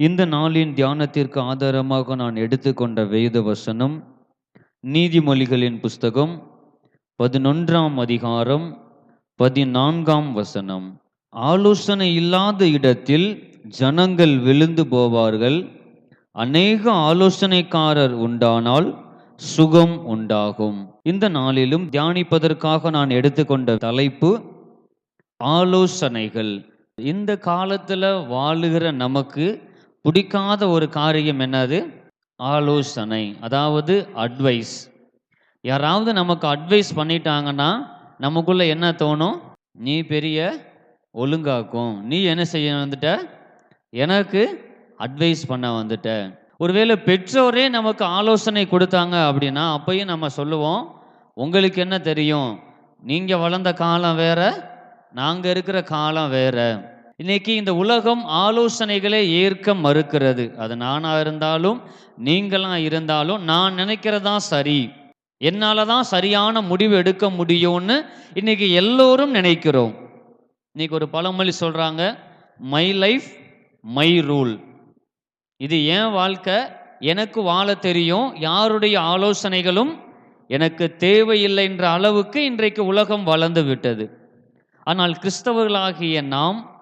இந்த நாளின் தியானத்திற்கு ஆதாரமாக நான் எடுத்துக்கொண்ட வேத வசனம் நீதிமொழிகளின் புஸ்தகம் பதினொன்றாம் அதிகாரம் பதினான்காம் வசனம். ஆலோசனை இல்லாத இடத்தில் ஜனங்கள் விழுந்து போவார்கள். அநேக ஆலோசனைக்காரர் உண்டானால் சுகம் உண்டாகும். இந்த நாளிலும் தியானிப்பதற்காக நான் எடுத்துக்கொண்ட தலைப்பு ஆலோசனைகள். இந்த காலத்தில் வாழுகிற நமக்கு பிடிக்காத ஒரு காரியம் என்னது? ஆலோசனை அதாவது அட்வைஸ் யாராவது நமக்கு அட்வைஸ் பண்ணிட்டாங்கன்னா நமக்குள்ள என்ன தோணும்? நீ பெரிய ஒழுங்காக்கும். நீ என்ன செய்ய வந்துட்ட? எனக்கு அட்வைஸ் பண்ண வந்துட்ட. ஒருவேளை பெற்றோரே நமக்கு ஆலோசனை கொடுத்தாங்க அப்படின்னா அப்பையும் நம்ம சொல்லுவோம் உங்களுக்கு என்ன தெரியும்? நீங்கள் வளர்ந்த காலம் வேற நாங்கள் இருக்கிற காலம் வேறு. இன்னைக்கு இந்த உலகம் ஆலோசனைகளை ஏற்க மறுக்கிறது. அது நானாக இருந்தாலும் நீங்களாக இருந்தாலும் நான் நினைக்கிறதா சரி. என்னால் தான் சரியான முடிவு எடுக்க முடியும்னு இன்னைக்கு எல்லோரும் நினைக்கிறோம். இன்னைக்கு ஒரு பழமொழி சொல்கிறாங்க மை லைஃப் மை ரூல் இது என் வாழ்க்கை எனக்கு வாழ தெரியும் யாருடைய ஆலோசனைகளும் எனக்கு தேவையில்லை என்ற அளவுக்கு இன்றைக்கு உலகம் வளர்ந்து விட்டது. ஆனால் கிறிஸ்தவர்களாகிய நாம்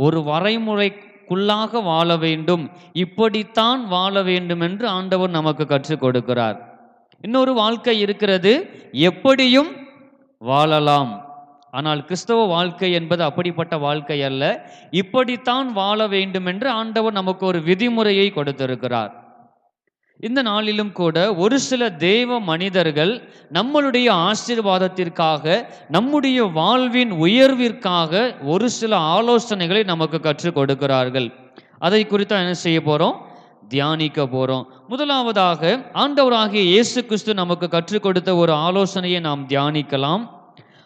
ஒரு வரைமுறைக்குள்ளாக வாழ வேண்டும். இப்படித்தான் வாழ வேண்டும் என்று ஆண்டவர் நமக்கு கற்றுக் கொடுக்கிறார். இன்னொரு வாழ்க்கை இருக்கிறது. எப்படியும் வாழலாம். ஆனால் கிறிஸ்தவ வாழ்க்கை என்பது அப்படிப்பட்ட வாழ்க்கை அல்ல. இப்படித்தான் வாழ வேண்டும் என்று ஆண்டவர் நமக்கு ஒரு விதிமுறையை கொடுத்திருக்கிறார். இந்த நாளிலும் கூட ஒரு சில தேவ மனிதர்கள் நம்மளுடைய ஆசீர்வாதத்திற்காக நம்முடைய வாழ்வின் உயர்விற்காக ஒரு சில ஆலோசனைகளை நமக்கு கற்றுக் கொடுக்கிறார்கள். அதை குறித்து என்ன செய்ய போகிறோம் தியானிக்க போகிறோம் முதலாவதாக ஆண்டவராகிய இயேசு கிறிஸ்து நமக்கு கற்றுக் கொடுத்த ஒரு ஆலோசனையை நாம் தியானிக்கலாம்.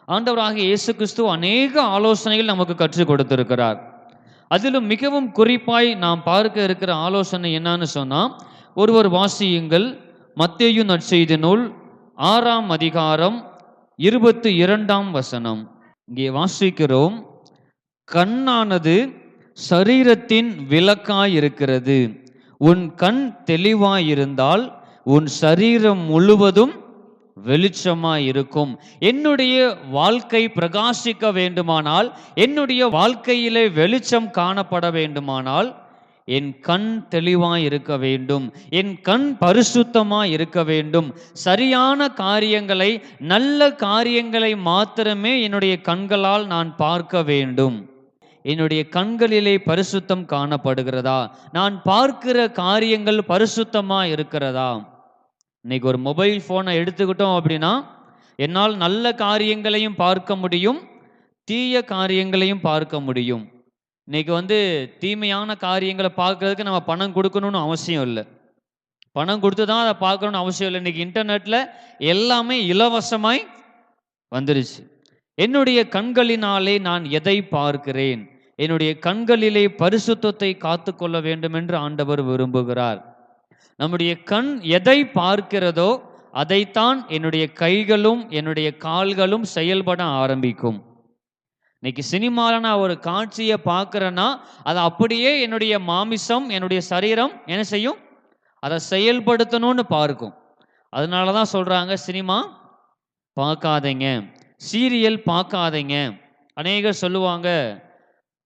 ஆண்டவராகிய இயேசு கிறிஸ்து அநேக ஆலோசனைகள் நமக்கு கற்றுக் கொடுத்திருக்கிறார். அதிலும் மிகவும் குறிப்பாய் நாம் பார்க்க இருக்கிற ஆலோசனை என்னன்னு சொன்னால் ஒருவர் வாசியுங்கள். மத்தேயு நற்செய்தி நூல் ஆறாம் அதிகாரம் இருபத்தி இரண்டாம் வசனம். இங்கே வாசிக்கிறோம். கண்ணானது சரீரத்தின் விளக்காய் இருக்கிறது உன் கண் தெளிவாயிருந்தால் உன் சரீரம் முழுவதும் வெளிச்சமாய் இருக்கும் என்னுடைய வாழ்க்கை பிரகாசிக்க வேண்டுமானால் என்னுடைய வாழ்க்கையிலே வெளிச்சம் காணப்பட வேண்டுமானால் என் கண் தெளிவாய் இருக்க வேண்டும் என் கண் பரிசுத்தமாய் இருக்க வேண்டும். சரியான காரியங்களை நல்ல காரியங்களை மாத்திரமே என்னுடைய கண்களால் நான் பார்க்க வேண்டும். என்னுடைய கண்களிலே பரிசுத்தம் காணப்படுகிறதா? நான் பார்க்கிற காரியங்கள் பரிசுத்தமாக இருக்கிறதா இன்னைக்கு ஒரு மொபைல் ஃபோனை எடுத்துக்கிட்டோம் அப்படின்னா என்னால் நல்ல காரியங்களையும் பார்க்க முடியும் தீய காரியங்களையும் பார்க்க முடியும். இன்னைக்கு வந்து தீமையான காரியங்களை பார்க்கறதுக்கு நம்ம பணம் கொடுக்கணும்னு அவசியம் இல்லை. பணம் கொடுத்து தான் அதை பார்க்கணும்னு அவசியம் இல்லை. இன்னைக்கு இன்டர்நெட்டில் எல்லாமே இலவசமாய் வந்துருச்சு. என்னுடைய கண்களினாலே நான் எதை பார்க்கிறேன்? என்னுடைய கண்களிலே பரிசுத்தத்தை காத்துக்கொள்ள வேண்டும் என்று ஆண்டவர் விரும்புகிறார். நம்முடைய கண் எதை பார்க்கிறதோ அதைத்தான் என்னுடைய கைகளும் என்னுடைய கால்களும் செயல்பட ஆரம்பிக்கும். இன்னைக்கு சினிமாவில் நான் ஒரு காட்சியை பார்க்குறேன்னா அதை அப்படியே என்னுடைய மாமிசம் என்னுடைய சரீரம் என்ன செய்யும்? அதை செயல்படுத்தணும்னு பார்க்கும். அதனால தான் சொல்கிறாங்க சினிமா பார்க்காதீங்க. சீரியல் பார்க்காதீங்க. அநேகர் சொல்லுவாங்க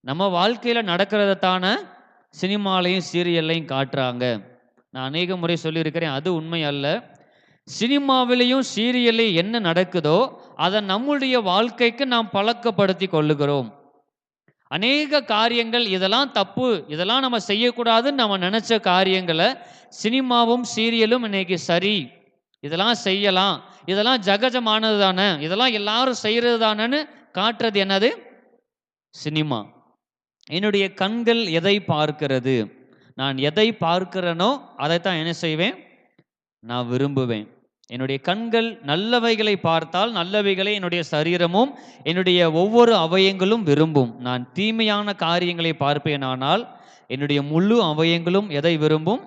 நம்ம வாழ்க்கையில் நடக்கிறதத்தான சினிமாலையும் சீரியல்லையும் காட்டுறாங்க. நான் அநேக முறை சொல்லியிருக்கிறேன் அது உண்மை அல்ல. சினிமாவிலையும் சீரியல்லையும் என்ன நடக்குதோ அதை நம்முடைய வாழ்க்கைக்கு நாம் பழக்கப்படுத்தி கொள்ளுகிறோம். அநேக காரியங்கள் இதெல்லாம் தப்பு இதெல்லாம் நம்ம செய்யக்கூடாதுன்னு நம்ம நினச்ச காரியங்களை சினிமாவும் சீரியலும் இன்னைக்கு சரி. இதெல்லாம் செய்யலாம். இதெல்லாம் ஜகஜமானது தானே. இதெல்லாம் எல்லாரும் செய்யறது தானேன்னு காட்டுறது என்னது? சினிமா. என்னுடைய கண்கள் எதை பார்க்கிறது? நான் எதை பார்க்கிறேனோ அதைத்தான் என்ன செய்வேன்? நான் விரும்புவேன். என்னுடைய கண்கள் நல்லவைகளை பார்த்தால் நல்லவைகளை என்னுடைய சரீரமும் என்னுடைய ஒவ்வொரு அவயங்களும் விரும்பும். நான் தீமையான காரியங்களை பார்ப்பேனானால் என்னுடைய முழு அவயங்களும் எதை விரும்பும்?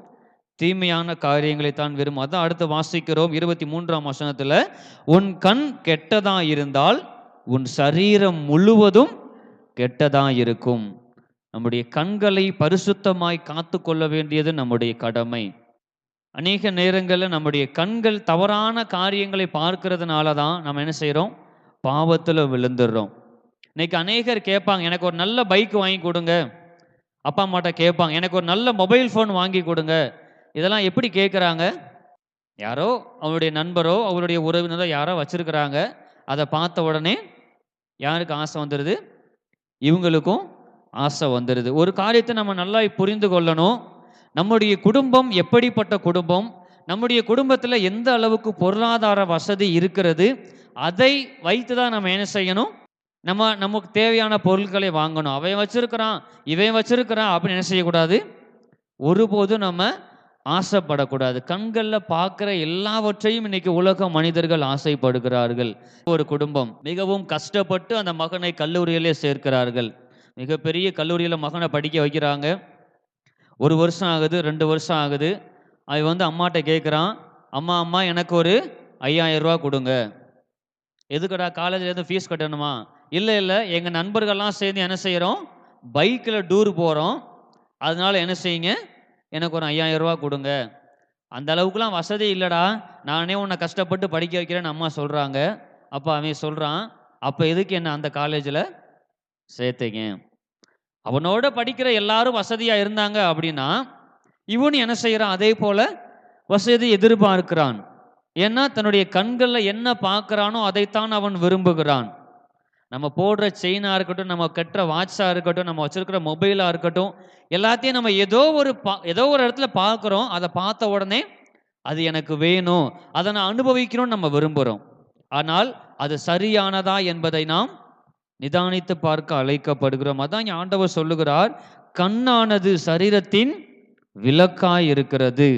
தீமையான காரியங்களை தான் விரும்பும். அதான் அடுத்து வாசிக்கிறோம் இருபத்தி மூன்றாம் வசனத்தில் உன் கண் கெட்டதா இருந்தால் உன் சரீரம் முழுவதும் கெட்டதா இருக்கும் நம்முடைய கண்களை பரிசுத்தமாய் காத்து கொள்ள வேண்டியது நம்முடைய கடமை. அநேக நேரங்களில் நம்முடைய கண்கள் தவறான காரியங்களை பார்க்கறதுனால தான் நம்ம என்ன செய்கிறோம் பாவத்தில் விழுந்துடுறோம். இன்னைக்கு அநேகர் கேட்பாங்க எனக்கு ஒரு நல்ல பைக் வாங்கி கொடுங்க. அப்பா அம்மாட்ட கேட்பாங்க எனக்கு ஒரு நல்ல மொபைல் ஃபோன் வாங்கி கொடுங்க. இதெல்லாம் எப்படி கேட்குறாங்க? யாரோ அவருடைய நண்பரோ அவருடைய உறவினரோ யாரோ வச்சிருக்கிறாங்க. அதை பார்த்த உடனே யாருக்கு ஆசை வந்துடுது இவங்களுக்கும் ஆசை வந்துடுது ஒரு காரியத்தை நம்ம நல்லா புரிந்து கொள்ளணும். நம்முடைய குடும்பம் எப்படிப்பட்ட குடும்பம்? நம்முடைய குடும்பத்தில் எந்த அளவுக்கு பொருளாதார வசதி இருக்கிறது? அதை வைத்து தான் நம்ம என்ன செய்யணும்? நம்ம நமக்கு தேவையான பொருட்களை வாங்கணும். அவன் வச்சிருக்கிறான் இவன் வச்சிருக்கிறான் அப்படின்னு என்ன செய்யக்கூடாது? ஒருபோதும் நம்ம ஆசைப்படக்கூடாது. கண்களில் பார்க்குற எல்லாவற்றையும் இன்னைக்கு உலக மனிதர்கள் ஆசைப்படுகிறார்கள். ஒரு குடும்பம் மிகவும் கஷ்டப்பட்டு அந்த மகனை கல்லூரியிலே சேர்க்கிறார்கள். மிகப்பெரிய கல்லூரியில் மகனை படிக்க வைக்கிறாங்க. ஒரு வருஷம் ஆகுது ரெண்டு வருஷம் ஆகுது. அவன் வந்து அம்மாட்ட கேட்குறான் அம்மா அம்மா எனக்கு ஒரு ஐயாயிரம் ரூபா கொடுங்க. எதுக்கடா காலேஜில் எதுவும் ஃபீஸ் கட்டணுமா? இல்லை இல்லை எங்கள் நண்பர்கள்லாம் சேர்ந்து என்ன செய்கிறோம் பைக்கில் டூர் போகிறோம் அதனால என்ன செய்யுங்க எனக்கு ஒரு ஐயாயிரம் ரூபா கொடுங்க. அந்த அளவுக்குலாம் வசதி இல்லைடா. நானே உன்னை கஷ்டப்பட்டு படிக்க வைக்கிறேன்னு அம்மா சொல்கிறாங்க அப்போ அவன் சொல்கிறான் அப்போ எதுக்கு என்ன அந்த காலேஜில் சேர்த்தீங்க? அவனோட படிக்கிற எல்லாரும் வசதியாக இருந்தாங்க அப்படின்னா இவன் என்ன செய்கிறான் அதே போல் வசதி எதிர்பார்க்கிறான். ஏன்னா தன்னுடைய கண்களில் என்ன பார்க்குறானோ அதைத்தான் அவன் விரும்புகிறான். நம்ம போடுற செயினாக இருக்கட்டும் நம்ம கட்டுற வாட்சாக இருக்கட்டும் நம்ம வச்சிருக்கிற மொபைலாக இருக்கட்டும் எல்லாத்தையும் நம்ம ஏதோ ஒரு பா ஏதோ ஒரு இடத்துல பார்க்குறோம் அதை பார்த்த உடனே அது எனக்கு வேணும். அதை நான் அனுபவிக்கணும்னு நம்ம விரும்புகிறோம் ஆனால் அது சரியானதா என்பதை நாம் நிதானித்து பார்க்க அழைக்கப்படுகிறோம். அதான் ஆண்டவர் சொல்லுகிறார் கண்ணானது சரீரத்தின் விளக்காய் இருக்கிறது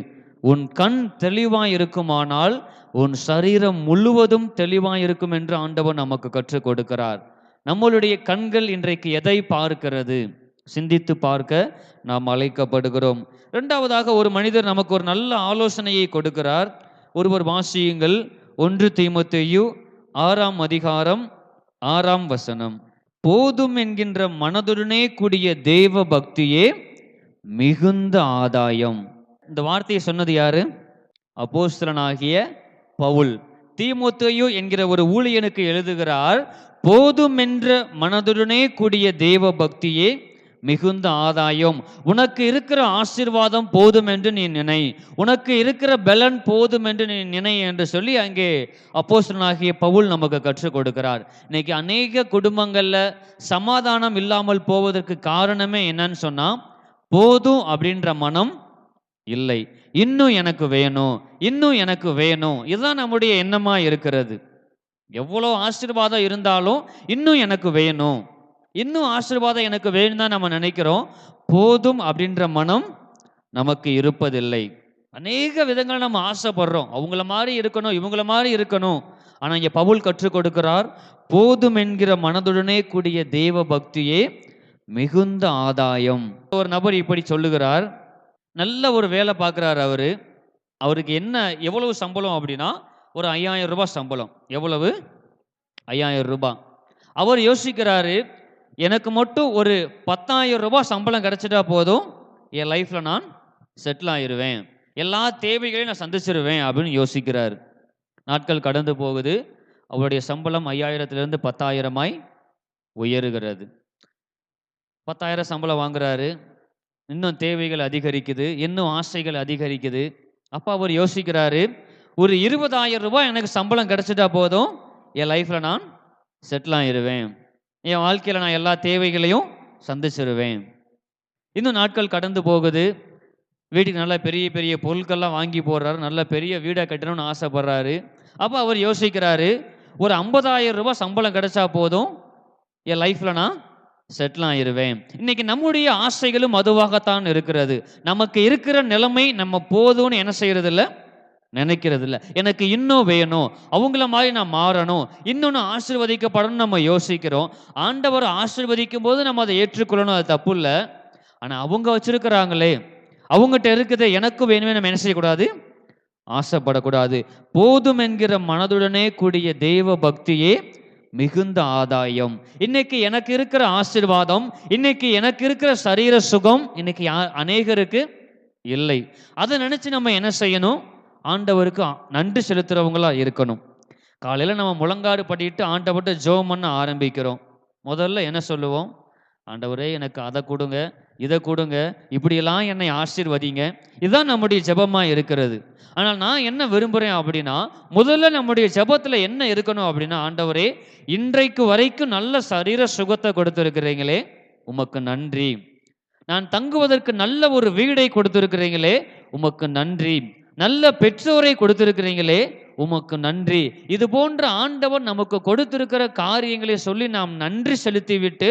உன் கண் தெளிவாய் இருக்குமானால் உன் சரீரம் முழுவதும் தெளிவாய் இருக்கும் என்று ஆண்டவர் நமக்கு கற்றுக் கொடுக்கிறார். நம்மளுடைய கண்கள் இன்றைக்கு எதை பார்க்கிறது? சிந்தித்து பார்க்க நாம் அழைக்கப்படுகிறோம். இரண்டாவதாக ஒரு மனிதர் நமக்கு ஒரு நல்ல ஆலோசனையை கொடுக்கிறார். ஒருவர் வாசியுங்கள். ஒன்று தீமத்தையு ஆறாம் அதிகாரம் ஆறாம் வசனம் போதும் என்கின்ற மனதுடனே கூடிய தேவ பக்தியே மிகுந்த ஆதாயம். இந்த வார்த்தையை சொன்னது யாரு? அப்போஸ்தலனாகிய பவுல். தீமுத்தையோ என்கிற ஒரு ஊழியனுக்கு எழுதுகிறார் போதும் என்ற மனதுடனே கூடிய தேவ பக்தியே மிகுந்த ஆதாயம். உனக்கு இருக்கிற ஆசீர்வாதம் போதும் என்று நீ நினை. உனக்கு இருக்கிற பலன் போதும் என்று நீ நினை என்று சொல்லி அங்கே அப்போஸ்டனாகிய பவுல் நமக்கு கற்றுக் கொடுக்கிறார். இன்னைக்கு அநேக குடும்பங்களில் சமாதானம் இல்லாமல் போவதற்கு காரணமே என்னன்னு சொன்னால் போதும் அப்படின்ற மனம் இல்லை. இன்னும் எனக்கு வேணும் இன்னும் எனக்கு வேணும் இதுதான் நம்முடைய எண்ணமாக இருக்கிறது. எவ்வளோ ஆசீர்வாதம் இருந்தாலும் இன்னும் எனக்கு வேணும் இன்னும் ஆசீர்வாதம் எனக்கு வேணும் தான் நம்ம நினைக்கிறோம். போதும் அப்படின்ற மனம் நமக்கு இருப்பதில்லை. அநேக விதங்கள் நம்ம ஆசைப்படுறோம். அவங்கள மாதிரி இருக்கணும் இவங்கள மாதிரி இருக்கணும். ஆனால் இங்கே பவுல் கற்றுக் கொடுக்கிறார் போதும் என்கிற மனதுடனே கூடிய தேவ பக்தியே மிகுந்த ஆதாயம். ஒரு நபர் இப்படி சொல்லுகிறார். நல்ல ஒரு வேலை பார்க்குறாரு அவர். அவருக்கு என்ன எவ்வளவு சம்பளம் அப்படின்னா ஒரு ஐயாயிரம் ரூபாய் சம்பளம். எவ்வளவு? ஐயாயிரம் ரூபாய். அவர் யோசிக்கிறாரு எனக்கு மட்டும் ஒரு பத்தாயிரம் ரூபாய் சம்பளம் கிடைச்சிட்டா போதும். என் லைஃப்பில் நான் செட்டில் ஆயிருவேன். எல்லா தேவைகளையும் நான் சந்திச்சிருவேன் அப்படின்னு யோசிக்கிறார். நாட்கள் கடந்து போகுது. அவருடைய சம்பளம் ஐயாயிரத்துலேருந்து பத்தாயிரமாய் உயருகிறது. பத்தாயிரம் சம்பளம் வாங்குறாரு. இன்னும் தேவைகள் அதிகரிக்குது. இன்னும் ஆசைகள் அதிகரிக்குது. அப்போ அவர் யோசிக்கிறாரு ஒரு இருபதாயிரம் ரூபாய் எனக்கு சம்பளம் கிடைச்சிட்டா போதும். என் லைஃப்பில் நான் செட்டில் ஆயிடுவேன் என் வாழ்க்கையில் நான் எல்லா தேவைகளையும் சந்திச்சிருவேன். இன்னும் நாட்கள் கடந்து போகுது. வீட்டுக்கு நல்ல பெரிய பெரிய பொருட்கள்லாம் வாங்கி போடுறாரு. நல்ல பெரிய வீடை கட்டணும்னு ஆசைப்படுறாரு. அப்போ அவர் யோசிக்கிறாரு ஒரு ஐம்பதாயிரம் ரூபாய் சம்பளம் கிடைச்சா போதும் என் லைஃப்பில் நான் செட்டில் ஆயிடுவேன் இன்னைக்கு நம்முடைய ஆசைகளும் அதுவாகத்தான் இருக்கிறது. நமக்கு இருக்கிற நிலைமை நம்ம போதும்னு என்ன செய்யறது நினைக்கிறது இல்லை எனக்கு இன்னும் வேணும். அவங்கள மாதிரி நான் மாறணும். இன்னொன்று ஆசிர்வதிக்கப்படணும்னு நம்ம யோசிக்கிறோம். ஆண்டவர் ஆசிர்வதிக்கும் போது நம்ம அதை ஏற்றுக்கொள்ளணும் அது தப்பு இல்லை ஆனால் அவங்க வச்சிருக்கிறாங்களே. அவங்ககிட்ட இருக்குது எனக்கும் வேணுமே நம்ம என்ன செய்யக்கூடாது? ஆசைப்படக்கூடாது. போதும் என்கிற மனதுடனே கூடிய தெய்வ பக்தியே மிகுந்த ஆதாயம். இன்னைக்கு எனக்கு இருக்கிற ஆசீர்வாதம் இன்னைக்கு எனக்கு இருக்கிற சரீர சுகம் இன்னைக்கு அநேகருக்கு இல்லை. அதை நினைச்சு நம்ம என்ன செய்யணும்? ஆண்டவருக்கு நன்றி செலுத்துறவங்களா இருக்கணும். காலையில் நம்ம முழங்காடு படிட்டு ஆண்டவர்கிட்ட ஜெபம் பண்ண ஆரம்பிக்கிறோம். முதல்ல என்ன சொல்லுவோம்? ஆண்டவரே எனக்கு அதை கொடுங்க இதை கொடுங்க இப்படியெல்லாம் என்னை ஆசீர்வதிங்க. இதுதான் நம்முடைய ஜபமாக இருக்கிறது. ஆனால் நான் என்ன விரும்புகிறேன் அப்படின்னா முதல்ல நம்முடைய ஜபத்தில் என்ன இருக்கணும் அப்படின்னா ஆண்டவரே இன்றைக்கு வரைக்கும் நல்ல சரீர சுகத்தை கொடுத்துருக்கிறீங்களே உமக்கு நன்றி. நான் தங்குவதற்கு நல்ல ஒரு வீடை கொடுத்துருக்கிறீங்களே உமக்கு நன்றி. நல்ல பெற்றோரை கொடுத்திருக்கிறீங்களே உமக்கு நன்றி. இது போன்ற ஆண்டவர் நமக்கு கொடுத்திருக்கிற காரியங்களை சொல்லி நாம் நன்றி செலுத்திவிட்டு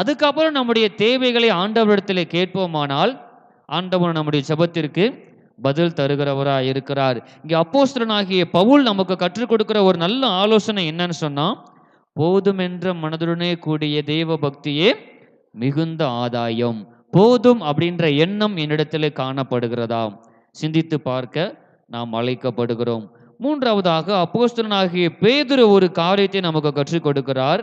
அதுக்கப்புறம் நம்முடைய தேவைகளை ஆண்டவரிடத்தில் கேட்போமானால் ஆண்டவர் நம்முடைய ஜபத்திற்கு பதில் தருகிறவராக இருக்கிறார். இங்கே அப்போஸ்தரனாகிய பவுல் நமக்கு கற்றுக் கொடுக்கிற ஒரு நல்ல ஆலோசனை என்னன்னு சொன்னா போதுமென்ற மனதுடனே கூடிய தெய்வ பக்தியே மிகுந்த ஆதாயம். போதும் அப்படின்ற எண்ணம் என்னிடத்திலே காணப்படுகிறதாம். சிந்தித்து பார்க்க நாம் அழைக்கப்படுகிறோம். மூன்றாவதாக அப்போஸ்தலனாகிய பேதுரு ஒரு காரியத்தை நமக்கு கற்றுக் கொடுக்கிறார்.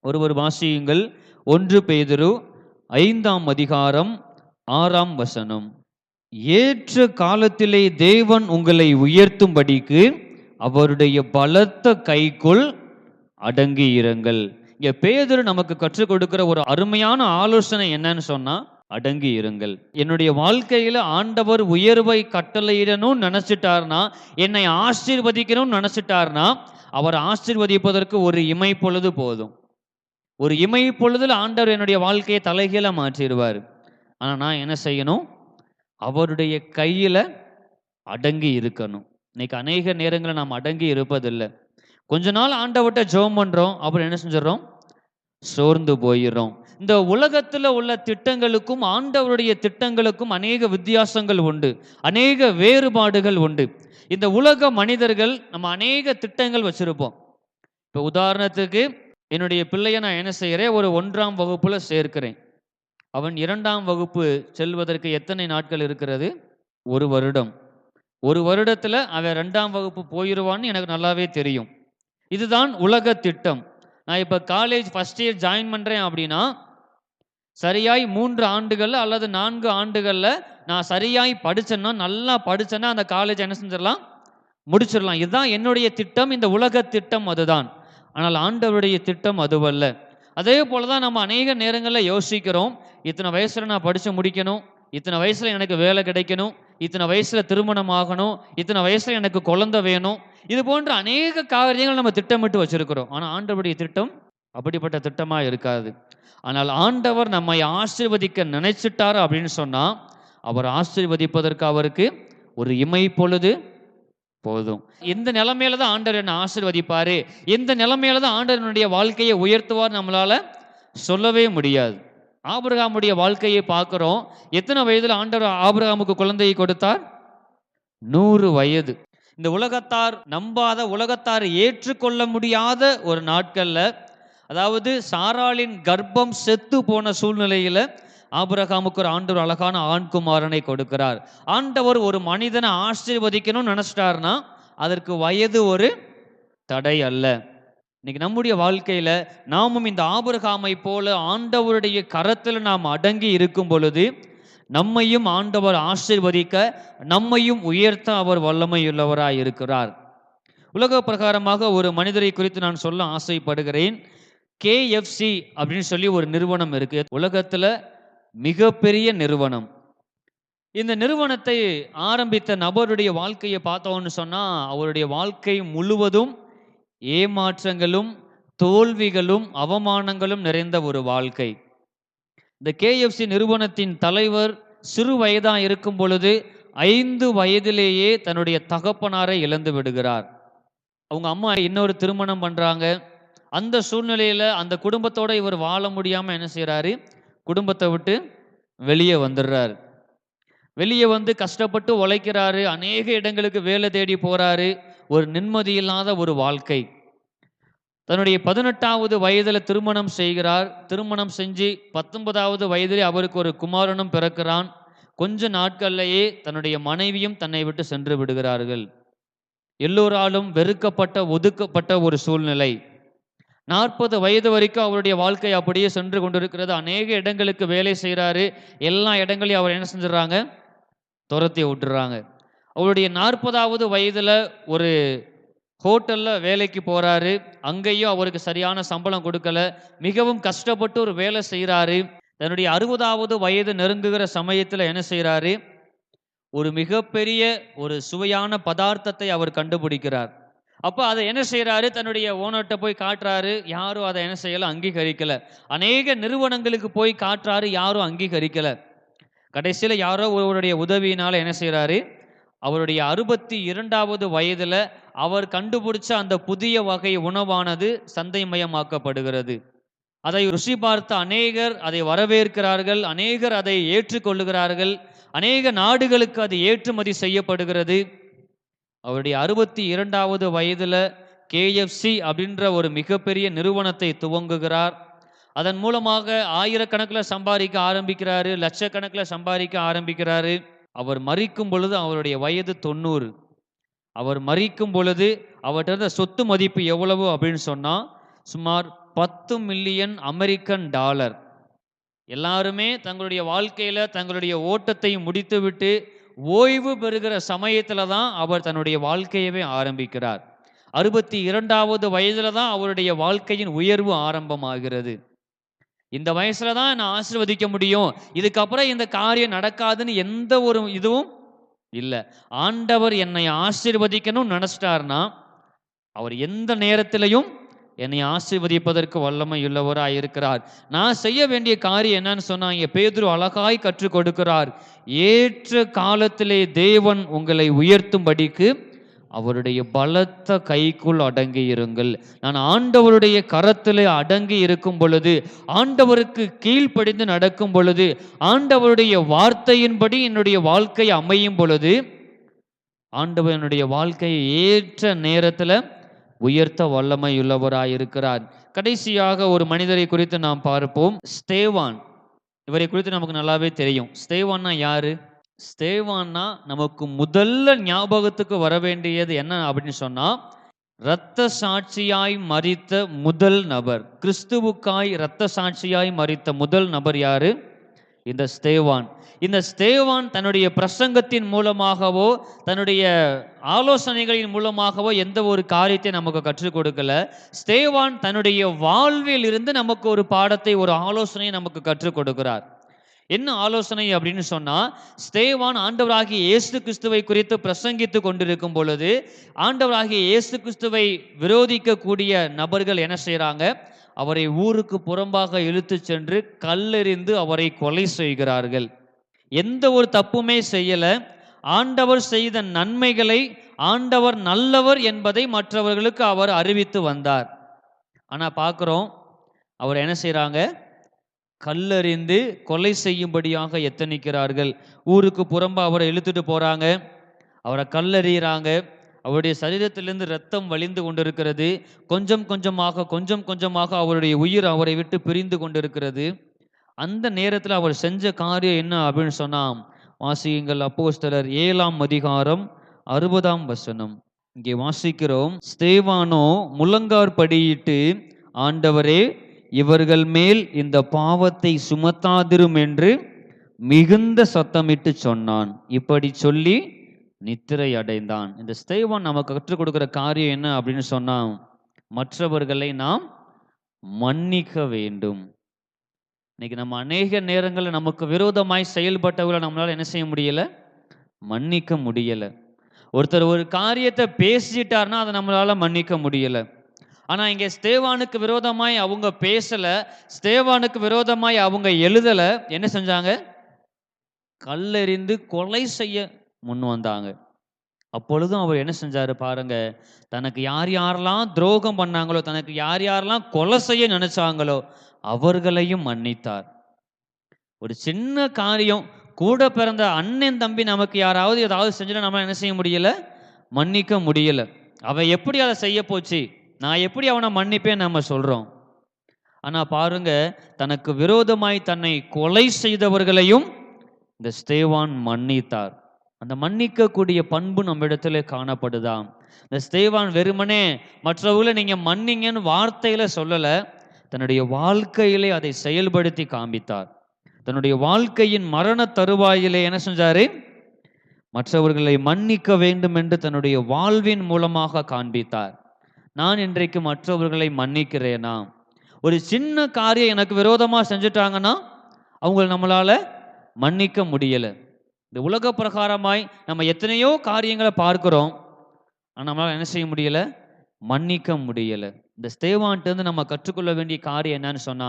ஒருவர் வாசியுங்கள். ஒன்று பேதுரு ஐந்தாம் அதிகாரம் ஆறாம் வசனம். ஏற்ற காலத்திலே தேவன் உங்களை உயர்த்தும்படிக்கு அவருடைய பலத்த கைக்குள் அடங்கி இருங்கள் இங்க பேதுரு நமக்கு கற்றுக் கொடுக்கிற ஒரு அருமையான ஆலோசனை என்னன்னு சொன்னா அடங்கி இருங்கள். என்னுடைய வாழ்க்கையில ஆண்டவர் உயர்வை கட்டளையிடணும்னு நினைச்சிட்டார்னா என்னை ஆசீர்வதிக்கணும்னு நினைச்சிட்டார்னா அவர் ஆசீர்வதிப்பதற்கு ஒரு இமை பொழுது போதும். ஒரு இமை பொழுதுல ஆண்டவர் என்னுடைய வாழ்க்கையை தலைகீழ மாற்றிடுவார். ஆனா நான் என்ன செய்யணும்? அவருடைய கையில அடங்கி இருக்கணும். இன்னைக்கு அநேக நேரங்களில் நாம் அடங்கி இருப்பதில்லை. கொஞ்ச நாள் ஆண்டவர்கிட்ட ஜெபம் பண்றோம் அப்புறம் என்ன செஞ்சிடறோம்? சோர்ந்து போயிடுறோம். இந்த உலகத்தில் உள்ள திட்டங்களுக்கும் ஆண்டவருடைய திட்டங்களுக்கும் அநேக வித்தியாசங்கள் உண்டு. அநேக வேறுபாடுகள் உண்டு. இந்த உலக மனிதர்கள் நம்ம அநேக திட்டங்கள் வச்சுருப்போம். இப்போ உதாரணத்துக்கு என்னுடைய பிள்ளையை நான் என்ன செய்கிறேன் ஒரு ஒன்றாம் வகுப்பில் சேர்க்கிறேன். அவன் இரண்டாம் வகுப்பு செல்வதற்கு எத்தனை நாட்கள் இருக்கிறது? ஒரு வருடம். ஒரு வருடத்தில் அவன் ரெண்டாம் வகுப்பு போயிடுவான்னு எனக்கு நல்லாவே தெரியும். இதுதான் உலக திட்டம். நான் இப்போ காலேஜ் ஃபர்ஸ்ட் இயர் ஜாயின் பண்ணுறேன் அப்படின்னா சரியாய் மூன்று ஆண்டுகள் அல்லது நான்கு ஆண்டுகளில் நான் சரியாய் படித்தேன்னா நல்லா படித்தேன்னா அந்த காலேஜ் என்ன செஞ்சிடலாம்? முடிச்சிடலாம். இதுதான் என்னுடைய திட்டம். இந்த உலக திட்டம் அதுதான். ஆனால் ஆண்டவருடைய திட்டம் அதுவல்ல. அதே போல தான் நம்ம அநேக நேரங்களில் யோசிக்கிறோம். இத்தனை வயசில் நான் படித்து முடிக்கணும். இத்தனை வயசில் எனக்கு வேலை கிடைக்கணும். இத்தனை வயசில் திருமணம் ஆகணும். இத்தனை வயசில் எனக்கு குழந்தை வேணும். இது போன்ற அநேக காரியங்கள் நம்ம திட்டமிட்டு வச்சிருக்கிறோம். ஆனால் ஆண்டவருடைய திட்டம் அப்படிப்பட்ட திட்டமாக இருக்காது. ஆனால் ஆண்டவர் நம்மை ஆசீர்வதிக்க நினைச்சிட்டார் அப்படின்னு சொன்னால் அவர் ஆசீர்வதிப்பதற்கு அவருக்கு ஒரு இமை பொழுது போதும். இந்த நிலைமையில தான் ஆண்டவர் என்னை ஆசீர்வதிப்பாரு. இந்த நிலைமையில தான் ஆண்டவனுடைய வாழ்க்கையை உயர்த்துவார் நம்மளால சொல்லவே முடியாது. ஆபிரகாமுடைய வாழ்க்கையை பார்க்கிறோம். எத்தனை வயதுல ஆண்டவர் ஆபிரகாமுக்கு குழந்தையை கொடுத்தார்? நூறு வயது. இந்த உலகத்தார் நம்பாத உலகத்தார் ஏற்றுக்கொள்ள முடியாத ஒரு நாட்கள்ல அதாவது சாராளின் கர்ப்பம் செத்து போன சூழ்நிலையில ஆபிரகாமுக்கு ஒரு ஆண்டவர் அழகான ஆண்குமாரனை கொடுக்கிறார். ஆண்டவர் ஒரு மனிதனை ஆசீர்வதிக்கணும்னு நினச்சிட்டாருன்னா அதற்கு வயது ஒரு தடை அல்ல. இன்னைக்கு நம்முடைய வாழ்க்கையில நாமும் இந்த ஆபிரகாமை போல ஆண்டவருடைய கரத்தில் நாம் அடங்கி இருக்கும் பொழுது நம்மையும் ஆண்டவர் ஆசீர்வதிக்க நம்மையும் உயர்த்த அவர் வல்லமையுள்ளவராய் இருக்கிறார் உலக பிரகாரமாக ஒரு மனிதரை குறித்து நான் சொல்ல ஆசைப்படுகிறேன். கேஎஃப்சி அப்படின்னு சொல்லி ஒரு நிறுவனம் இருக்கு. உலகத்துல மிகப்பெரிய நிறுவனம். இந்த நிறுவனத்தை ஆரம்பித்த நபருடைய வாழ்க்கையை பார்த்தோம்னு சொன்னா அவருடைய வாழ்க்கை முழுவதும் ஏமாற்றங்களும் தோல்விகளும் அவமானங்களும் நிறைந்த ஒரு வாழ்க்கை. இந்த கேஎஃப்சி நிறுவனத்தின் தலைவர் சிறு வயதா இருக்கும் பொழுது ஐந்து வயதிலேயே தன்னுடைய தகப்பனாரை இழந்து விடுகிறார். அவங்க அம்மா இன்னொரு திருமணம் பண்றாங்க. அந்த சூழ்நிலையில அந்த குடும்பத்தோட இவர் வாழ முடியாம என்ன செய்கிறாரு குடும்பத்தை விட்டு வெளியே வந்துடுறாரு. வெளியே வந்து கஷ்டப்பட்டு உழைக்கிறாரு. அநேக இடங்களுக்கு வேலை தேடி போறாரு. ஒரு நிம்மதி இல்லாத ஒரு வாழ்க்கை. தன்னுடைய பதினெட்டாவது வயதில் திருமணம் செய்கிறார். திருமணம் செஞ்சு பத்தொன்பதாவது வயதிலே அவருக்கு ஒரு குமாரனும் பிறக்கிறான். கொஞ்ச நாட்கள்லேயே தன்னுடைய மனைவியும் தன்னை விட்டு சென்று விடுகிறார்கள். எல்லோராலும் வெறுக்கப்பட்ட ஒதுக்கப்பட்ட ஒரு சூழ்நிலை. நாற்பது வயது வரைக்கும் அவருடைய வாழ்க்கை அப்படியே சென்று கொண்டிருக்கிறது. அநேக இடங்களுக்கு வேலை செய்கிறாரு எல்லா இடங்களையும் அவர் என்ன செஞ்சிடறாங்க? துரத்தி விட்டுறாங்க. அவருடைய நாற்பதாவது வயதில் ஒரு ஹோட்டலில் வேலைக்கு போகிறாரு அங்கேயும் அவருக்கு சரியான சம்பளம் கொடுக்கல. மிகவும் கஷ்டப்பட்டு ஒரு வேலை செய்கிறாரு தன்னுடைய அறுபதாவது வயது நெருங்குகிற சமயத்தில் என்ன செய்கிறாரு ஒரு மிகப்பெரிய ஒரு சுவையான பதார்த்தத்தை அவர் கண்டுபிடிக்கிறார். அப்போ அதை என்ன செய்கிறாரு தன்னுடைய ஓனர்கிட்ட போய் காட்டுறாரு. யாரும் அதை என்ன செய்யலை அங்கீகரிக்கலை. அநேக நிறுவனங்களுக்கு போய் காட்டுறாரு யாரும் அங்கீகரிக்கலை. கடைசியில் யாரோ ஒருவருடைய உதவியினால் என்ன செய்கிறாரு அவருடைய அறுபத்தி இரண்டாவது வயதில் அவர் கண்டுபிடிச்ச அந்த புதிய வகை உணவானது சந்தைமயமாக்கப்படுகிறது. அதை ருசி பார்த்த அநேகர் அதை வரவேற்கிறார்கள். அநேகர் அதை ஏற்றுக்கொள்ளுகிறார்கள். அநேக நாடுகளுக்கு அது ஏற்றுமதி செய்யப்படுகிறது. அவருடைய அறுபத்தி இரண்டாவது வயதில் கேஎஃப்சி அப்படின்ற ஒரு மிகப்பெரிய நிறுவனத்தை துவங்குகிறார். அதன் மூலமாக ஆயிரக்கணக்கில் சம்பாதிக்க ஆரம்பிக்கிறாரு லட்சக்கணக்கில் சம்பாதிக்க ஆரம்பிக்கிறாரு. அவர் மறிக்கும் பொழுது அவருடைய வயது தொண்ணூறு. அவர் மறிக்கும் பொழுது அவர்கிட்ட இருந்த சொத்து மதிப்பு எவ்வளவு அப்படின்னு சொன்னால் சுமார் பத்து மில்லியன் அமெரிக்கன் டாலர். எல்லாருமே தங்களுடைய வாழ்க்கையில் தங்களுடைய ஓட்டத்தை முடித்துவிட்டு ஓய்வு பெறுகிற சமயத்தில் தான் அவர் தன்னுடைய வாழ்க்கையவே ஆரம்பிக்கிறார். அறுபத்தி இரண்டாவது வயதில் தான் அவருடைய வாழ்க்கையின் உயர்வு ஆரம்பமாகிறது. இந்த வயசுல தான் நான் ஆசிர்வதிக்க முடியும். இதுக்கப்புறம் இந்த காரியம் நடக்காதுன்னு எந்த ஒரு இதுவும் இல்லை. ஆண்டவர் என்னை ஆசிர்வதிக்கணும்னு நினச்சிட்டாருன்னா அவர் எந்த நேரத்திலையும் என்னை ஆசீர்வதிப்பதற்கு வல்லமை உள்ளவராய் இருக்கிறார். நான் செய்ய வேண்டிய காரியம் என்னன்னு சொன்னா இங்க பேதுரு அழகாய் கற்றுக் கொடுக்கிறார். ஏற்ற காலத்திலே தேவன் உங்களை உயர்த்தும்படிக்கு அவருடைய பலத்த கைக்குள் அடங்கி இருங்கள். நான் ஆண்டவருடைய கரத்திலே அடங்கி இருக்கும் பொழுது ஆண்டவருக்கு கீழ்ப்படிந்து நடக்கும் பொழுது ஆண்டவருடைய வார்த்தையின்படி என்னுடைய வாழ்க்கை அமையும் பொழுது ஆண்டவர் என்னுடைய வாழ்க்கையை ஏற்ற நேரத்தில் உயர்த்த வல்லமை இருக்கிறார் கடைசியாக ஒரு மனிதரை குறித்து நாம் பார்ப்போம். ஸ்தேவான். இவரை குறித்து நமக்கு நல்லாவே தெரியும். ஸ்தேவான்னா யாரு? ஸ்தேவான்னா நமக்கு முதல்ல ஞாபகத்துக்கு வர வேண்டியது என்ன அப்படின்னு சொன்னா இரத்த சாட்சியாய் மறித்த முதல் நபர். கிறிஸ்துவுக்காய் இரத்த சாட்சியாய் மறித்த முதல் நபர் யாரு? இந்த ஸ்தேவான். இந்த ஸ்தேவான் தன்னுடைய பிரசங்கத்தின் மூலமாகவோ தன்னுடைய ஆலோசனைகளின் மூலமாகவோ எந்த ஒரு காரியத்தை நமக்கு கற்றுக் கொடுக்கல. ஸ்தேவான் தன்னுடைய வாழ்வில் இருந்து நமக்கு ஒரு பாடத்தை ஒரு ஆலோசனையை நமக்கு கற்றுக் கொடுக்கிறார். என்ன ஆலோசனை அப்படின்னு சொன்னா ஸ்தேவான் ஆண்டவராகிய இயேசு கிறிஸ்துவை குறித்து பிரசங்கித்து கொண்டிருக்கும் பொழுது ஆண்டவராகிய இயேசு கிறிஸ்துவை விரோதிக்கக்கூடிய நபர்கள் என்ன செய்கிறாங்க அவரை ஊருக்கு புறம்பாக இழுத்து சென்று கல்லெறிந்து அவரை கொலை செய்கிறார்கள். எந்த ஒரு தப்புமே செய்யல. ஆண்டவர் செய்த நன்மைகளை ஆண்டவர் நல்லவர் என்பதை மற்றவர்களுக்கு அவர் அறிவித்து வந்தார். ஆனா பார்க்குறோம் அவர் என்ன செய்கிறாங்க கல்லறிந்து கொலை செய்யும்படியாக எத்தனிக்கிறார்கள். ஊருக்கு புறம்ப அவரை இழுத்துட்டு போறாங்க. அவரை கல்லறிகிறாங்க அவருடைய சரீரத்திலிருந்து ரத்தம் வழிந்து கொண்டிருக்கிறது. கொஞ்சம் கொஞ்சமாக கொஞ்சம் கொஞ்சமாக அவருடைய உயிர் அவரை விட்டு பிரிந்து கொண்டிருக்கிறது. அந்த நேரத்தில் அவர் செஞ்ச காரியம் என்ன அப்படின்னு சொன்னாம். வாசியுங்கள் அப்போஸ்தலர் ஏழாம் அதிகாரம் அறுபதாம் வசனம். இங்கே வாசிக்கிறோம். ஸ்தேவானோ முழங்கார் படியிட்டு ஆண்டவரே இவர்கள் மேல் இந்த பாவத்தை சுமத்தாதிரும் என்று மிகுந்த சத்தமிட்டு சொன்னான். இப்படி சொல்லி நித்திரை அடைந்தான். இந்த ஸ்தேவான் நமக்கு கற்றுக் கொடுக்குற காரியம் என்ன அப்படின்னு சொன்னால் மற்றவர்களை நாம் மன்னிக்க வேண்டும். இன்னைக்கு நம்ம அநேக நேரங்களில் நமக்கு விரோதமாய் செயல்பட்டவர்களை நம்மளால் என்ன செய்ய முடியலை? மன்னிக்க முடியல. ஒருத்தர் ஒரு காரியத்தை பேசிட்டார்னா அதை நம்மளால் மன்னிக்க முடியலை. ஆனால் இங்கே ஸ்தேவானுக்கு விரோதமாய் அவங்க பேசலை. ஸ்தேவானுக்கு விரோதமாய் அவங்க எழுதலை. என்ன செஞ்சாங்க? கல்லெறிந்து கொலை செய்ய முன் வந்தாங்க. அப்பொழுதும் அவர் என்ன செஞ்சாரு பாருங்க தனக்கு யார் யாரெல்லாம் துரோகம் பண்ணாங்களோ தனக்கு யார் யாரெல்லாம் கொலை செய்ய நினைச்சாங்களோ அவர்களையும் மன்னித்தார். ஒரு சின்ன காரியம் கூட பிறந்த அண்ணன் தம்பி நமக்கு யாராவது ஏதாவது செஞ்சுட்டு நம்ம என்ன செய்ய முடியல? மன்னிக்க முடியல. அவன் எப்படி அதை செய்ய போச்சு? நான் எப்படி அவனை மன்னிப்பேன் நம்ம சொல்றோம். ஆனா பாருங்க தனக்கு விரோதமாய் தன்னை கொலை செய்தவர்களையும் இந்த ஸ்தேவான் மன்னித்தார். அந்த மன்னிக்கக்கூடிய பண்பு நம்ம இடத்துல காணப்படுதா இந்த ஸ்தேவான் வெறுமனே மற்றவங்களை நீங்க மன்னிங்கன்னு வார்த்தையில சொல்லல தன்னுடைய வாழ்க்கையிலே அதை செயல்படுத்தி காண்பித்தார். தன்னுடைய வாழ்க்கையின் மரண தருவாயிலே என்ன செஞ்சாரு? மற்றவர்களை மன்னிக்க வேண்டும் என்று தன்னுடைய வாழ்வின் மூலமாக காண்பித்தார். நான் இன்றைக்கு மற்றவர்களை மன்னிக்கிறேனா? ஒரு சின்ன காரியம் எனக்கு விரோதமா செஞ்சுட்டாங்கன்னா அவங்கள நம்மளால மன்னிக்க முடியல. இந்த உலக பிரகாரமாய் நம்ம எத்தனையோ காரியங்களை பார்க்கிறோம் ஆனால் நம்மளால் என்ன செய்ய முடியல? மன்னிக்க முடியல. இந்த ஸ்தேவான்ட்டு நம்ம கற்றுக்கொள்ள வேண்டிய காரியம் என்னன்னு சொன்னா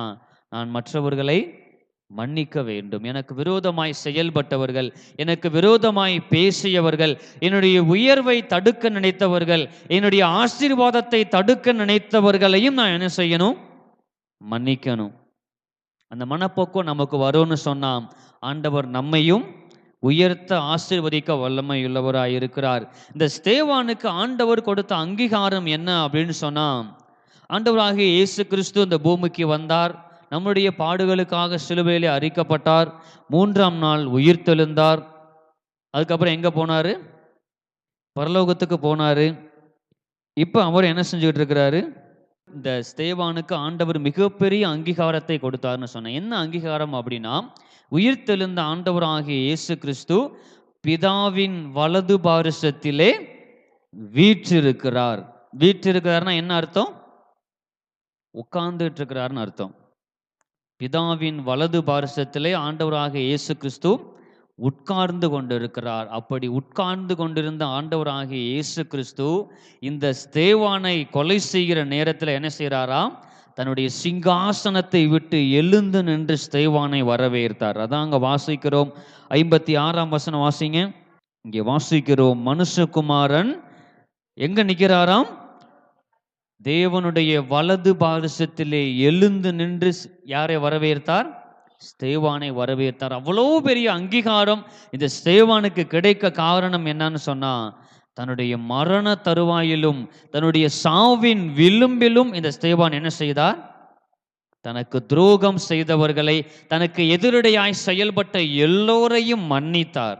நான் மற்றவர்களை மன்னிக்க வேண்டும். எனக்கு விரோதமாய் செயல்பட்டவர்கள் எனக்கு விரோதமாய் பேசியவர்கள் என்னுடைய உயர்வை தடுக்க நினைத்தவர்கள் என்னுடைய ஆசீர்வாதத்தை தடுக்க நினைத்தவர்களையும் நான் என்ன செய்யணும்? மன்னிக்கணும். அந்த மனப்போக்கம் நமக்கு வரும்னு சொன்னால் ஆண்டவர் நம்மையும் உயர்த்த ஆசீர்வதிக்க வல்லமையுள்ளவராய் இருக்கிறார். இந்த ஸ்தேவானுக்கு ஆண்டவர் கொடுத்த அங்கீகாரம் என்ன அப்படின்னு சொன்னால் ஆண்டவராகிய இயேசு கிறிஸ்து இந்த பூமிக்கு வந்தார். நம்முடைய பாடுகளுக்காக சிலுவையிலே அரிக்கப்பட்டார். மூன்றாம் நாள் உயிர்த்தெழுந்தார். அதுக்கப்புறம் எங்கே போனார்? பரலோகத்துக்கு போனார். இப்போ அவர் என்ன செஞ்சுக்கிட்டு இருக்கிறாரு? இந்த ஸ்தேவானுக்கு ஆண்டவர் மிகப்பெரிய அங்கீகாரத்தை கொடுத்தாருன்னு சொன்னேன். என்ன அங்கீகாரம் அப்படின்னா உயிர்த்தெழுந்த ஆண்டவராகிய இயேசு கிறிஸ்து பிதாவின் வலது பாரிசத்திலே வீற்றிருக்கிறார். வீற்றிருக்கிறார்னா என்ன அர்த்தம்? உட்கார்ந்துட்டு இருக்கிறார்னு அர்த்தம். பிதாவின் வலது பாரிசத்திலே ஆண்டவராகிய இயேசு கிறிஸ்து உட்கார்ந்து கொண்டிருக்கிறார். அப்படி உட்கார்ந்து கொண்டிருந்த ஆண்டவராகிய இயேசு கிறிஸ்து இந்த ஸ்தேவானை கொலை செய்கிற நேரத்தில் என்ன செய்கிறாராம்? தன்னுடைய சிங்காசனத்தை விட்டு எழுந்து நின்று ஸ்தேவானை வரவேற்றார். அதான் அங்கே வாசிக்கிறோம். ஐம்பத்தி ஆறாம் வசனம் வாசிங்க. இங்கே வாசிக்கிறோம். மனுஷகுமாரன் எங்க நிற்கிறாராம் தேவனுடைய வலது பாரிசத்திலே எழுந்து நின்று யாரை வரவேற்றார்? ஸ்தேவானை வரவேற்றார். அவ்வளோ பெரிய அங்கீகாரம் இந்த ஸ்தேவானுக்கு கிடைக்க காரணம் என்னன்னு சொன்னா தன்னுடைய மரண தருவாயிலும் தன்னுடைய சாவின் விளிம்பிலும் இந்த ஸ்தேவான் என்ன செய்தார்? தனக்கு துரோகம் செய்தவர்களை தனக்கு எதிரடையாய் செயல்பட்ட எல்லோரையும் மன்னித்தார்.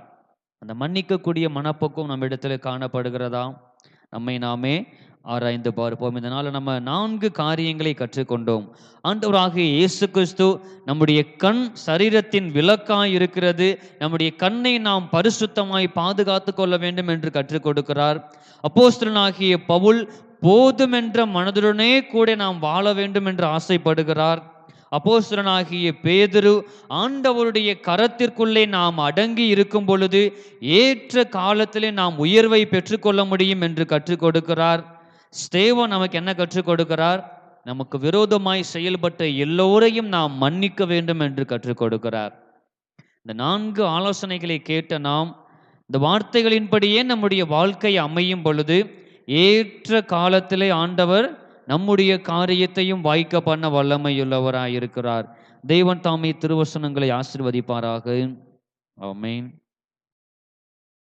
அந்த மன்னிக்கக்கூடிய மனப்போக்கம் நம்ம இடத்துல காணப்படுகிறதா நம்மை நாமே ஆராய்ந்து பார்ப்போம். இதனால் நம்ம நான்கு காரியங்களை கற்றுக்கொண்டோம். ஆண்டவராகிய இயேசு கிறிஸ்து நம்முடைய கண் சரீரத்தின் விளக்காய் இருக்கிறது. நம்முடைய கண்ணை நாம் பரிசுத்தமாய் பாதுகாத்து கொள்ள வேண்டும் என்று கற்றுக் கொடுக்கிறார். அப்போஸ்தலனாகிய பவுல் போதுமென்ற மனதுடனே கூட நாம் வாழ வேண்டும் என்று ஆசைப்படுகிறார். அப்போஸ்தலனாகிய பேதுரு ஆண்டவருடைய கரத்திற்குள்ளே நாம் அடங்கி இருக்கும் பொழுது ஏற்ற காலத்திலே நாம் உயர்வை பெற்றுக்கொள்ள முடியும் என்று கற்றுக் கொடுக்கிறார். ஸ்தேவன் நமக்கு என்ன கற்றுக் கொடுக்கிறார்? நமக்கு விரோதமாய் செயல்பட்ட எல்லோரையும் நாம் மன்னிக்க வேண்டும் என்று கற்றுக் கொடுக்கிறார். இந்த நான்கு ஆலோசனைகளை கேட்ட நாம் இந்த வார்த்தைகளின்படியே நம்முடைய வாழ்க்கை அமையும் பொழுது ஏற்ற காலத்திலே ஆண்டவர் நம்முடைய காரியத்தையும் வாய்க்க பண்ண வல்லமையுள்ளவராய் இருக்கிறார் தெய்வன் தாமே திருவசனங்களை ஆசிர்வதிப்பாராக. ஆமென்.